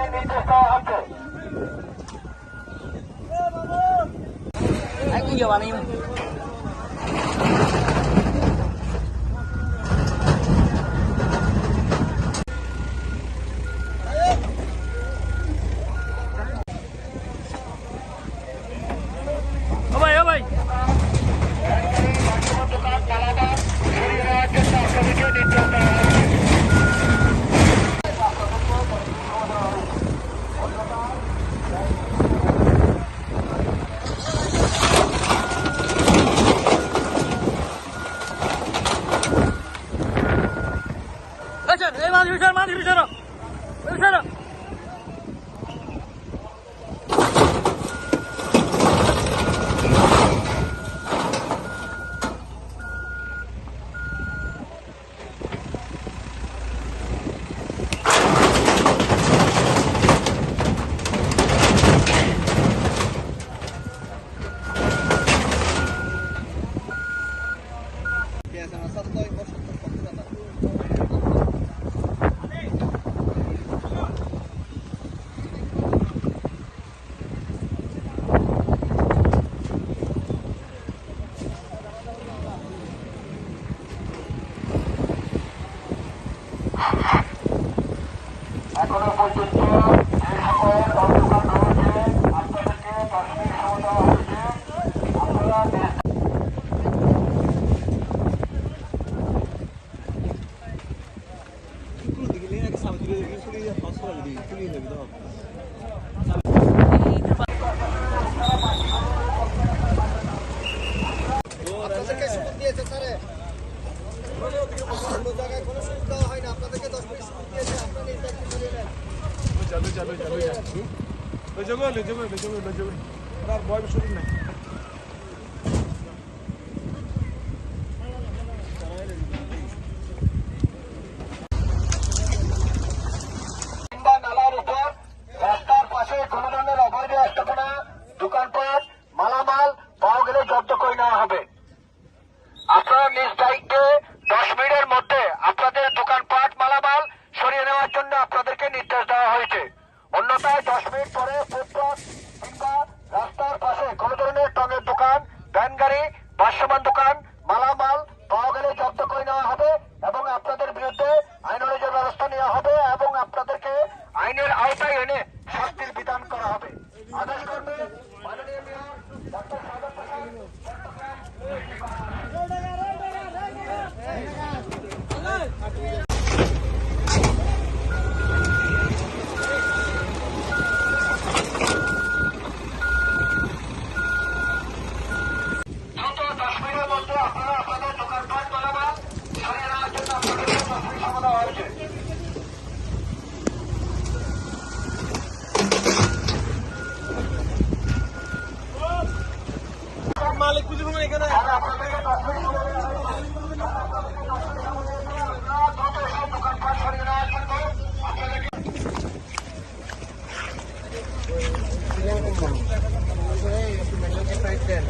বারবার করে নির্দেশ দেওয়া হচ্ছে Anh cũng nhiều এই মাছ বিছার মাছ বিছার বিছার এখনও পর্যন্ত যে সকল দোকান রয়েছে আপনাদেরকে দশ মিনিট সময় দেওয়া হয়েছে আপনারা নিজ আপনাদেরকে সুযোগ দিয়েছে স্যারে অন্য জায়গায় কোনো সুযোগ দেওয়া হয় না আপনাদেরকে দশ মিনিট সুযোগ দিয়েছে আপনারা নির্বাচন সরিয়ে চালু চালু চালু লই যাব লই যাব লই যাব লই যাব আর বয় শুরু নাই right there.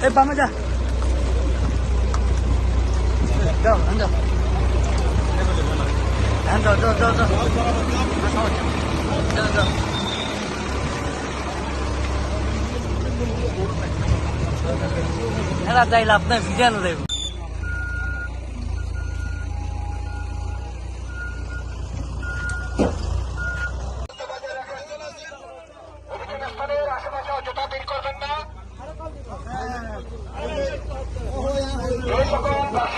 Hey, Bama anda, anda, under. Under, down, down, down. Down, down. Ela dá ele a pneu, fizeram, Devo. দোকানপাট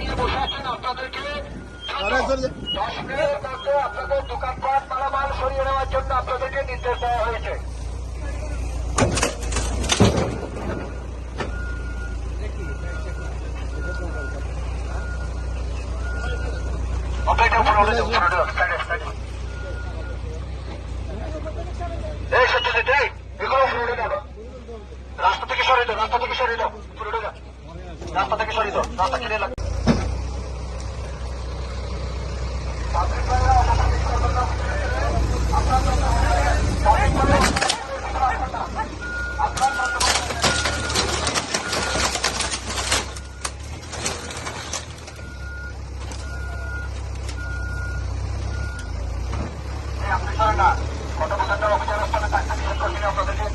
নিয়ে বসে আছেন সরিয়ে নেওয়ার জন্য আপনাদেরকে নির্দেশ দেওয়া হয়েছে অপেক্ষা সাইডে। এই সত্যজিৎ, এই, এগুলো উপরে উঠে রাস্তা থেকে সরিয়ে দাও রাস্তা থেকে সরিয়ে দাও। রাস্তা থেকে সরিয়ে দাও রাস্তা কিনে লাগবে কত বছর অফিসার স্থানে চাকরি নিয়োগ করছেন আপনাদেরকে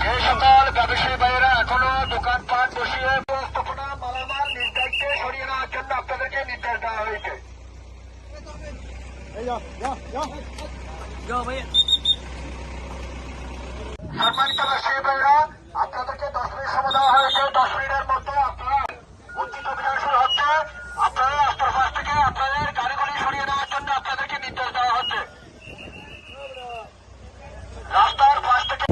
যে সকল ব্যবসায়ী ভাইয়েরা এখনও দোকানপাট বসিয়ে ব্যবস্থাপনা মালামাল নিজ দায়িত্বে সরিয়ে নেওয়ার জন্য আপনাদেরকে নির্দেশ দেওয়া হয়েছে। সম্মানিত ব্যবসায়ী আপনাদেরকে দশ মিনিট সময় দেওয়া হয়েছে। দশ মিনিটের মধ্যে আপনারা উচিত অভিযান শুরু হচ্ছে আপনারা রাস্তার পাশ থেকে আপনাদের গাড়িগুলি সরিয়ে নেওয়ার জন্য আপনাদেরকে নির্দেশ দেওয়া হচ্ছে রাস্তার পাশ থেকে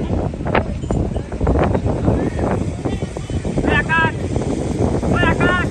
ওই আকাশ ওই আকাশ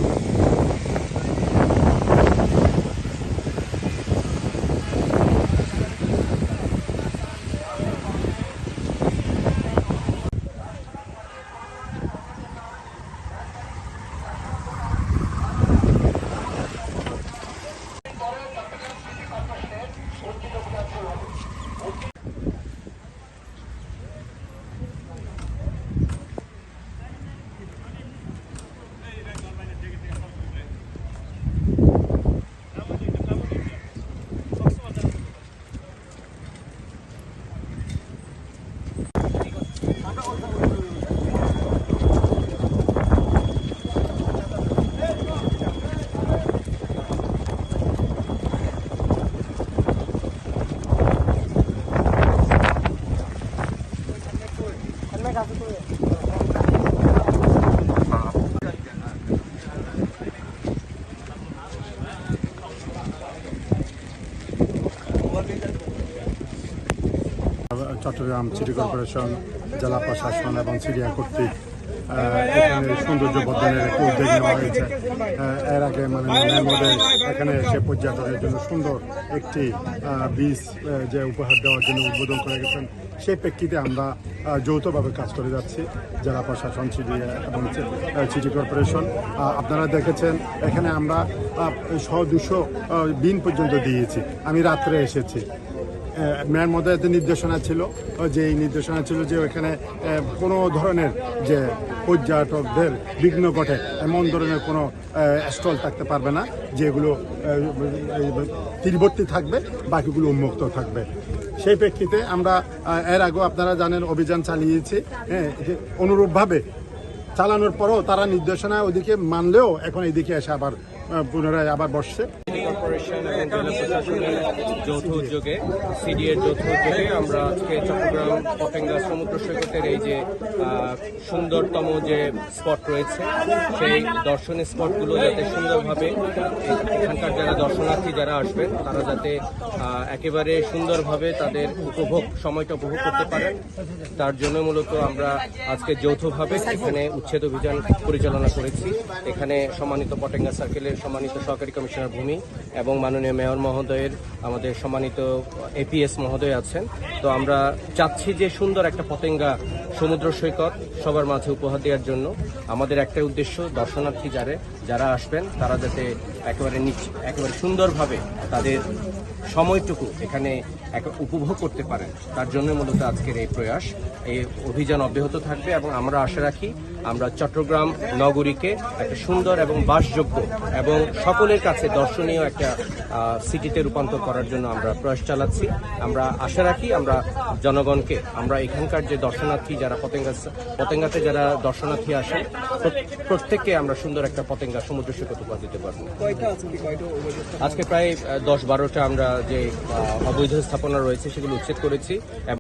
চট্টগ্রাম সিটি কর্পোরেশন, জেলা প্রশাসন এবং সিরিয়া কর্তৃক এখানে সৌন্দর্য বর্ধনের একটি উদ্যোগ নেওয়া হয়েছে। এর আগে মানে এখানে এসে পর্যটনের জন্য সুন্দর একটি বীজ যে উপহার দেওয়ার জন্য উদ্বোধন করে গেছেন। সেই প্রেক্ষিতে আমরা যৌথভাবে কাজ করে যাচ্ছি, জেলা প্রশাসন সিডিএ এবং সিটি কর্পোরেশন। আপনারা দেখেছেন, এখানে আমরা শ দুশো বিন পর্যন্ত দিয়েছি। আমি রাত্রে এসেছি। মেয়ের একটা নির্দেশনা ছিল যে এই নির্দেশনা ছিল যে আহ, কোনো ধরনের যে পর্যটকদের বিঘ্ন ঘটে এমন ধরনের কোনো স্টল থাকতে পারবে না যেগুলো তীরবর্তী থাকবে বাকিগুলো উন্মুক্ত থাকবে। সেই প্রেক্ষিতে আমরা এর আগেও আপনারা জানেন অভিযান চালিয়েছি হ্যাঁ অনুরূপভাবে চালানোর পরও তারা নির্দেশনা ওদিকে মানলেও এখন এদিকে এসে আবার পুনরায় আবার বসছে। কর্পোরেশন এবং জেলা প্রশাসনের যৌথ উদ্যোগে, সিডিএর যৌথ উদ্যোগে আমরা আজকে চট্টগ্রাম পতেঙ্গা সমুদ্র সৈকতের এই যে সুন্দরতম যে স্পট রয়েছে, সেই দর্শনীয় স্পটগুলো যাতে সুন্দরভাবে এখানকার যারা দর্শনার্থী যারা আসবেন, তারা যাতে একেবারে সুন্দরভাবে তাদের উপভোগ, সময়টা উপভোগ করতে পারেন। তার জন্য মূলত আমরা আজকে যৌথভাবে এখানে উচ্ছেদ অভিযান পরিচালনা করেছি। এখানে সম্মানিত পটেঙ্গা সার্কেলের সম্মানিত সহকারী কমিশনার ভূমি এবং মাননীয় মেয়র মহোদয়ের আমাদের সম্মানিত এপিএস মহোদয় আছেন। তো আমরা চাচ্ছি যে সুন্দর একটা পতেঙ্গা সমুদ্র সৈকত সবার মাঝে উপহার দেওয়ার জন্য। আমাদের একটাই উদ্দেশ্য দর্শনার্থী যারা যারা আসবেন, তারা যাতে একেবারে একেবারে সুন্দরভাবে তাদের সময়টুকু এখানে এক- উপভোগ করতে পারেন। তার জন্য মূলত আজকের এই প্রয়াস। এই অভিযান অব্যাহত থাকবে এবং আমরা আশা রাখি আমরা চট্টগ্রাম নগরীকে একটা সুন্দর এবং বাসযোগ্য এবং সকলের কাছে দর্শনীয় একটা সিটিতে রূপান্তর করার জন্য আমরা প্রয়াস চালাচ্ছি। আমরা আশা রাখি আমরা জনগণকে আমরা এখানকার যে দর্শনার্থী যারা পতেঙ্গা পতেঙ্গাতে যারা দর্শনার্থী আসেন প্রত- প্রত্যেককে আমরা সুন্দর একটা পতেঙ্গা সমুদ্র সৈকত উপহার দিতে পারব। আজকে প্রায় দশ বারোটা আমরা যে অবৈধ স্থাপনা রয়েছে সেগুলো উচ্ছেদ করেছি।